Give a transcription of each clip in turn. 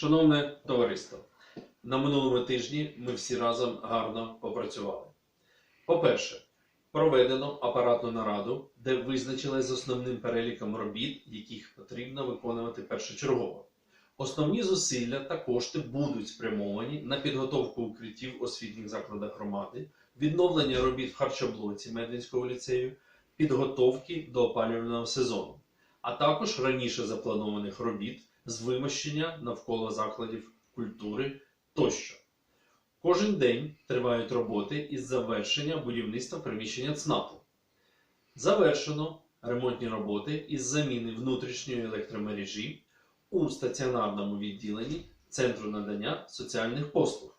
Шановне товариство, на минулому тижні ми всі разом гарно попрацювали. По-перше, проведено апаратну нараду, де визначились з основним переліком робіт, яких потрібно виконувати першочергово. Основні зусилля та кошти будуть спрямовані на підготовку укриттів освітніх закладах громади, відновлення робіт в харчоблоці Медвінського ліцею, підготовки до опалювального сезону, а також раніше запланованих робіт з вимощення навколо закладів культури тощо. Кожен день тривають роботи із завершення будівництва приміщення ЦНАПу. Завершено ремонтні роботи із заміни внутрішньої електромережі у стаціонарному відділенні Центру надання соціальних послуг.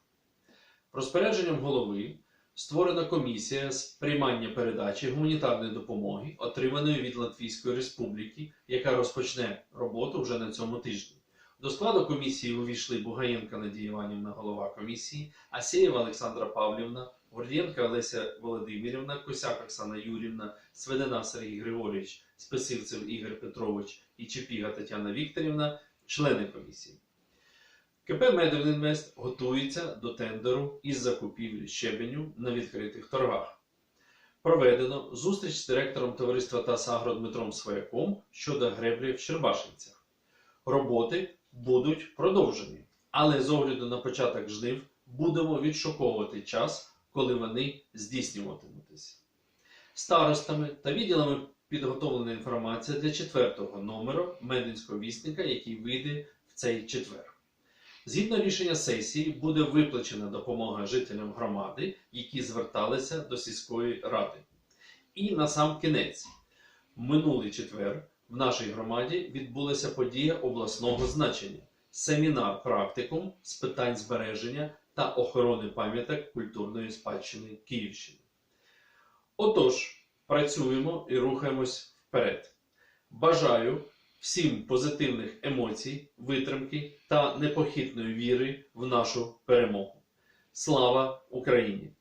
Розпорядженням голови створена комісія з приймання передачі гуманітарної допомоги, отриманої від Латвійської Республіки, яка розпочне роботу вже на цьому тижні. До складу комісії увійшли Бугаєнка Надія Іванівна, голова комісії, Асєєва Олександра Павлівна, Гордієнка Олеся Володимирівна, Косяк Оксана Юрівна, Сведена Сергій Григорійович, Списивцев Ігор Петрович і Чепіга Тетяна Вікторівна, члени комісії. КП «Медвінвест» готується до тендеру із закупівлі щебеню на відкритих торгах. Проведено зустріч з директором товариства «Тасагро» Дмитром Свояком щодо греблі в Щербашинцях. Роботи будуть продовжені, але з огляду на початок жнив будемо відшуковувати час, коли вони здійснюватимуться. Старостами та відділами підготовлена інформація для четвертого номеру Мединського вісника, який вийде в цей четвер. Згідно рішення сесії, буде виплачена допомога жителям громади, які зверталися до сільської ради. І на сам кінець, минулий четвер в нашій громаді відбулася подія обласного значення семінар практикум з питань збереження та охорони пам'яток культурної спадщини Київщини. Отож, працюємо і рухаємось вперед. Бажаю всім позитивних емоцій, витримки та непохитної віри в нашу перемогу. Слава Україні!